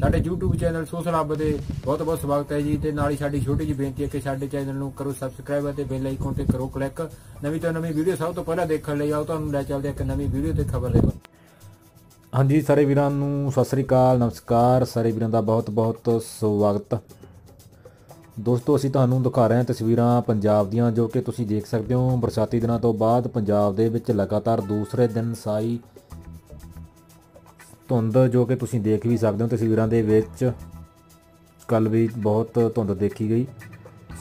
ਸਾਡੇ YouTube channel social ਹੱਬ ਦੇ ਬਹੁਤ ਬਹੁਤ ਸਵਾਗਤ ਹੈ ਜੀ ਤੇ ਨਾਲ ਹੀ ਸਾਡੀ ਛੋਟੀ ਜਿਹੀ ਬੇਨਤੀ ਹੈ ਕਿ ਸਾਡੇ ਚੈਨਲ ਨੂੰ ਕਰੋ ਸਬਸਕ੍ਰਾਈਬ ਅਤੇ ਬੈਲ ਆਈਕਨ ਤੇ ਕਰੋ ਕਲਿੱਕ ਨਵੀਂ ਤੋਂ ਨਵੀਂ ਵੀਡੀਓ ਸਭ ਤੋਂ ਪਹਿਲਾਂ ਦੇਖਣ ਲਈ ਆਓ, ਤੁਹਾਨੂੰ ਲੈ ਚੱਲਦੇ ਇੱਕ ਨਵੀਂ ਵੀਡੀਓ ਤੇ ਖਬਰ ਦੇ ਹਾਂਜੀ, ਸਾਰੇ ਵੀਰਾਂ ਨੂੰ ਸਤਿ ਸ੍ਰੀ ਅਕਾਲ, ਨਮਸਕਾਰ, ਸਾਰੇ ਵੀਰਾਂ ਦਾ ਬਹੁਤ ਬਹੁਤ ਸਵਾਗਤ। ਦੋਸਤੋ, ਅਸੀਂ ਤੁਹਾਨੂੰ ਦਿਖਾ ਰਹੇ ਹਾਂ ਤਸਵੀਰਾਂ ਪੰਜਾਬ ਦੀਆਂ ਜੋ ਕਿ ਤੁਸੀਂ ਦੇਖ ਸਕਦੇ ਹੋ। ਬਰਸਾਤੀ ਦਿਨਾਂ ਤੋਂ ਬਾਅਦ ਪੰਜਾਬ ਦੇ ਵਿੱਚ ਲਗਾਤਾਰ ਦੂਸਰੇ ਦਿਨ ਸਾਈ ਧੁੰਦ ਜੋ ਕਿ ਤੁਸੀਂ ਦੇਖ ਵੀ ਸਕਦੇ ਹੋ, ਤਸਵੀਰਾਂ ਦੇ ਵਿੱਚ ਕੱਲ ਵੀ ਬਹੁਤ ਧੁੰਦ ਦੇਖੀ ਗਈ।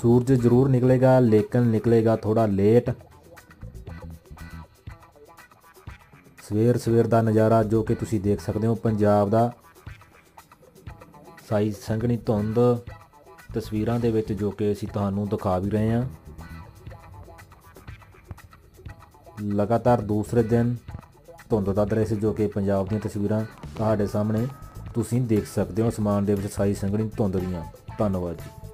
ਸੂਰਜ ਜ਼ਰੂਰ ਨਿਕਲੇਗਾ, ਲੇਕਿਨ ਨਿਕਲੇਗਾ ਥੋੜਾ ਲੇਟ ਸਵੇਰ ਸਵੇਰ ਦਾ ਨਜ਼ਾਰਾ ਜੋ ਕਿ ਤੁਸੀਂ ਦੇਖ ਸਕਦੇ ਹੋ, ਪੰਜਾਬ ਦਾ। ਸਾਈ ਸੰਘਣੀ ਧੁੰਦ ਤਸਵੀਰਾਂ ਦੇ ਵਿੱਚ ਜੋ ਕਿ ਅਸੀਂ ਤੁਹਾਨੂੰ ਦਿਖਾ ਵੀ ਰਹੇ ਹਾਂ। ਲਗਾਤਾਰ ਦੂਸਰੇ ਦਿਨ ਧੁੰਦ ਦਾ ਦ੍ਰਿਸ਼ ਜੋ ਕਿ ਪੰਜਾਬ ਦੀਆਂ ਤਸਵੀਰਾਂ ਤੁਹਾਡੇ ਸਾਹਮਣੇ ਤੁਸੀਂ ਦੇਖ ਸਕਦੇ ਹੋ। ਅਸਮਾਨ ਦੇ ਵਿੱਚ ਸਾਈ ਸੰਘਣੀ ਧੁੰਦ ਦੀਆਂ। ਧੰਨਵਾਦ ਜੀ।